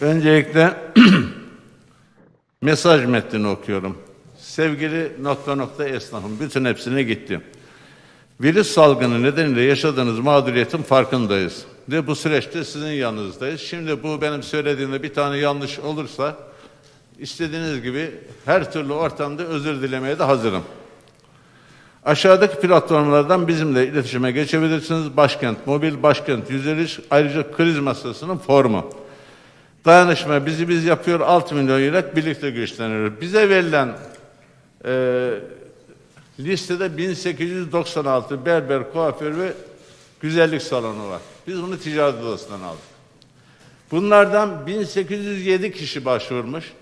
Öncelikle mesaj metnini okuyorum. Sevgili nokta nokta esnafım, bütün hepsine gittim. Virüs salgını nedeniyle yaşadığınız mağduriyetin farkındayız. Ve bu süreçte sizin yanınızdayız. Şimdi bu benim söylediğimde bir tane yanlış olursa istediğiniz gibi her türlü ortamda özür dilemeye de hazırım. Aşağıdaki platformlardan bizimle iletişime geçebilirsiniz. Başkent Mobil, Başkent 153, ayrıca kriz masasının formu. Dayanışma bizi biz yapıyor 6 milyon yürek birlikte güçleniyor. Bize verilen e, listede 1896 berber, kuaför ve güzellik salonu var. Biz bunu ticaret odasından aldık. Bunlardan 1807 kişi başvurmuş.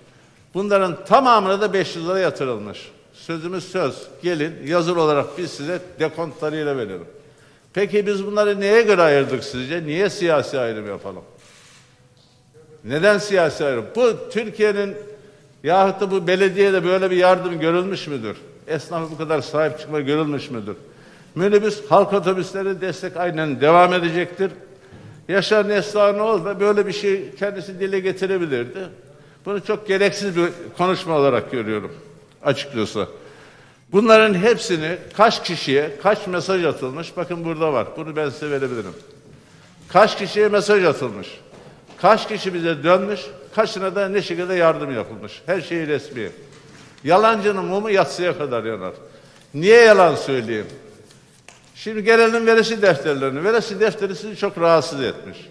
Bunların tamamına da 500 lira yatırılmış. Sözümüz söz. Gelin yazılı olarak biz size dekontlarıyla verelim. Peki biz bunları neye göre ayırdık sizce? Niye siyasi ayrım yapalım? Neden siyasi ayrım? Bu Türkiye'nin yahut da bu belediyede böyle bir yardım görülmüş müdür? Esnafa bu kadar sahip çıkma görülmüş müdür? Minibüs, halk otobüsleri destek aynen devam edecektir. Yaşar Nesli'nin da böyle bir şey kendisi dile getirebilirdi. Bunu çok gereksiz bir konuşma olarak görüyorum açıkçası. Bunların hepsini kaç kişiye, kaç mesaj atılmış? Bakın burada var. Bunu ben size verebilirim. Kaç kişiye mesaj atılmış? Kaç kişi bize dönmüş? Kaçına da ne şekilde yardım yapılmış? Her şey resmi. Yalancının mumu yatsıya kadar yanar. Niye yalan söyleyeyim? Şimdi gelelim veresi defterlerine. Veresi defteri sizi çok rahatsız etmiş.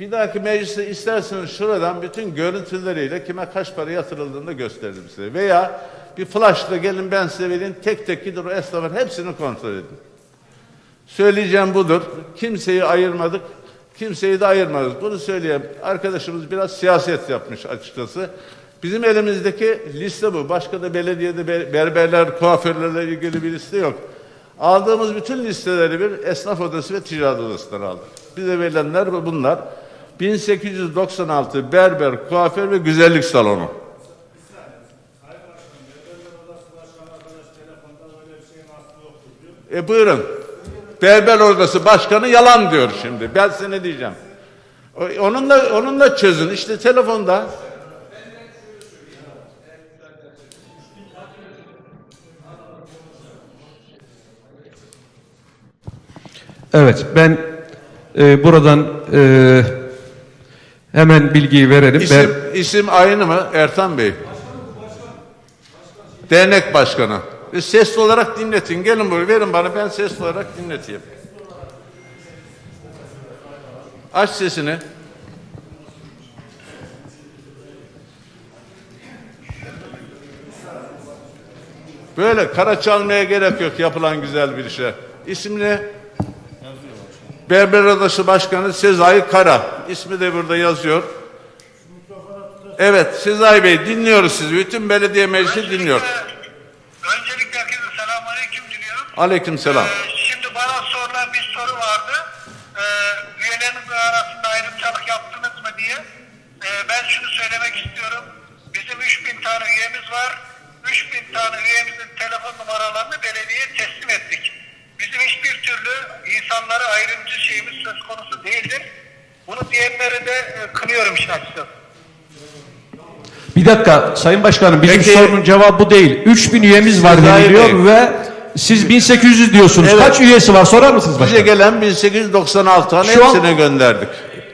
Bir dahaki mecliste isterseniz şuradan bütün görüntüleriyle kime kaç para yatırıldığını da size. Veya bir flashla gelin ben size vereyim tek tek gidin o esnafın hepsini kontrol edin. Söyleyeceğim budur. Kimseyi ayırmadık. Kimseyi de ayırmadık. Bunu söyleyeyim. Arkadaşımız biraz siyaset yapmış açıkçası. Bizim elimizdeki liste bu. Başka da belediyede ber- berberler, kuaförlerle ilgili bir liste yok. Aldığımız bütün listeleri bir esnaf odası ve ticaret odasından aldık. Bize verilenler bu- bunlar. 1896 berber, kuaför ve güzellik salonu. E buyurun. Berber odası başkanı yalan diyor şimdi. Ben size ne diyeceğim? Onunla onunla çözün. İşte telefonda. Evet, ben e, buradan e, hemen bilgiyi verelim. İsim, Ber- isim aynı mı Ertan Bey? Dernek başkanı. E, sesli olarak dinletin. Gelin buraya verin bana ben sesli olarak dinleteyim. Aç sesini. Böyle kara çalmaya gerek yok yapılan güzel bir işe. İsim ne? Berber Odası Başkanı Sezai Kara. İsmi de burada yazıyor. Evet Sezai Bey dinliyoruz sizi. Bütün belediye meclisi dinliyor. Öncelikle herkese selamünaleyküm diliyorum. Aleyküm selam. Ee, şimdi bana sorulan bir soru vardı. Ee, üyeleriniz arasında ayrımcılık yaptınız mı diye. Ee, ben şunu söylemek istiyorum. Bizim 3000 tane üyemiz var. 3000 tane üyemizin telefon numaralarını belediyeye teslim ettik. Bizim hiçbir türlü insanlara ayrımcı şeyimiz söz konusu değildir. Bunu diyenleri de e, kınıyorum açıkçası. bir dakika Sayın Başkanım bizim Peki- sorunun cevabı bu değil. 3000 üyemiz var Sezai deniliyor Bey. ve siz 1800 diyorsunuz. Evet. Kaç üyesi var sorar mısınız Bize başkanım? gelen 1896 tane Şu an- hepsine gönderdik.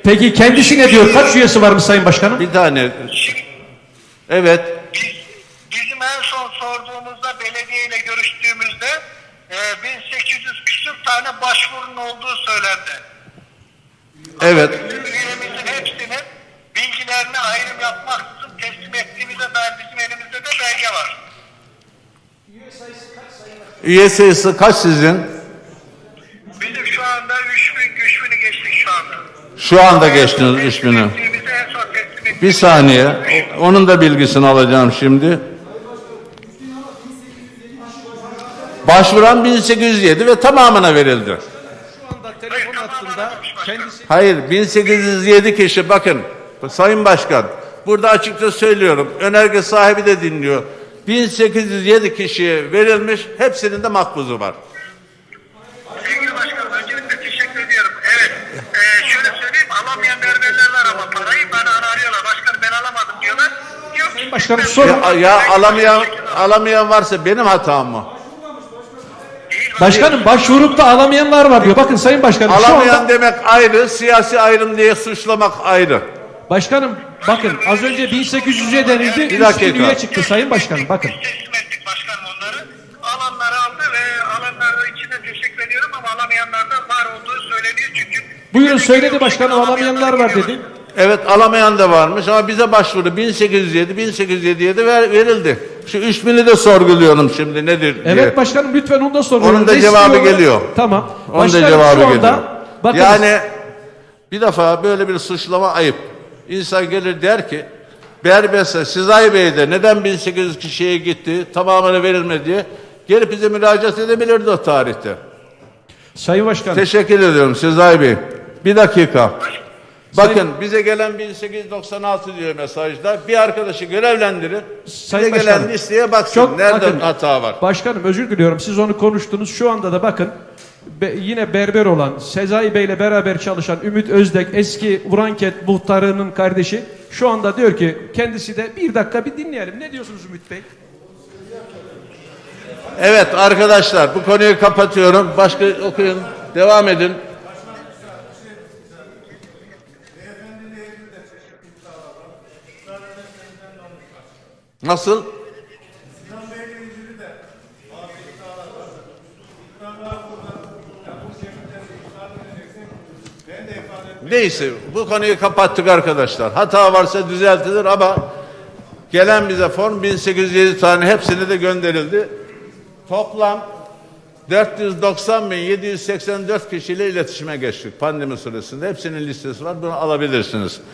Peki kendisi ne diyor? Kaç üyesi varmış Sayın Başkanım? Bir tane. Evet. Biz, bizim en son sorduğumuzda belediye ile görüştüğümüzde e, 1800 küsur tane başvurun olduğu söylendi. Evet. Bizim üyemizin hepsinin bilgilerini ayrım yapmaksızın teslim ettiğimize dair bizim elimizde de belge var. Üye sayısı kaç sizin? Bizim şu anda 3000 3000'ü geçtik şu anda. Şu anda geçtiniz 3000'ü. Ettiğimizi en son teslim ettiğimiz- Bir saniye. Onun da bilgisini alacağım şimdi. Başvuran 1807 ve tamamına verildi. telefon hattında kendisi Hayır 1807 kişi bakın Sayın Başkan burada açıkça söylüyorum önerge sahibi de dinliyor. 1807 kişiye verilmiş hepsinin de makbuzu var. Sevgili başkanım öncelikle teşekkür ediyorum. Evet e, şöyle söyleyeyim alamayan berberler verirler ama parayı bana arıyorlar. Başkanım ben alamadım diyorlar. Yok, Sayın Başkanım, ben- sorun- Ya, ya alamayan alamayan varsa benim hatam mı? Değil, Başkanım başvurup da alamayanlar var diyor. Bakın Sayın Başkanım şu Alamayan anda demek ayrı, siyasi ayrım diye suçlamak ayrı. Başkanım bakın az önce 1800 üye denildi. Bir 3000 dakika. üye çıktı Sayın Başkanım bakın. Biz teslim ettik başkanım onları. Alanları aldı ve alanları için de teşekkür ediyorum ama alamayanlar da var olduğu söyleniyor çünkü. Buyurun söyledi başkanım alamayanlar var dedi. Evet alamayan da varmış ama bize başvuru 1807, 1807'ye de ver, verildi. Şu 3000'i de sorguluyorum şimdi nedir diye. Evet başkanım lütfen onu da sorun. Onun da Ne cevabı istiyorlar? geliyor. Tamam. Onun da Başkanım, cevabı şu anda, geliyor. Bakın, Yani bir defa böyle bir suçlama ayıp. İnsan gelir der ki Berbese, Sizay Bey'de neden 1800 kişiye gitti, tamamını verilmedi diye gelip bize müracaat edebilirdi o tarihte. Sayın Başkanım. Teşekkür ediyorum Sezai Bey. Bir dakika. Bakın bize gelen 1896 diyor mesajda. Bir arkadaşı görevlendirin. Sayın bize gelen listeye baksın. Çok Nerede bakın, hata var? Başkanım özür diliyorum. Siz onu konuştunuz. Şu anda da bakın be- yine berber olan Sezai Bey ile beraber çalışan Ümit Özdek eski Uranket muhtarının kardeşi şu anda diyor ki kendisi de bir dakika bir dinleyelim. Ne diyorsunuz Ümit Bey? Evet arkadaşlar bu konuyu kapatıyorum. Başka okuyun. Devam edin. Nasıl? Neyse bu konuyu kapattık arkadaşlar. Hata varsa düzeltilir ama gelen bize form 1807 tane hepsini de gönderildi. Toplam 490.784 kişiyle iletişime geçtik pandemi süresinde. Hepsinin listesi var. Bunu alabilirsiniz.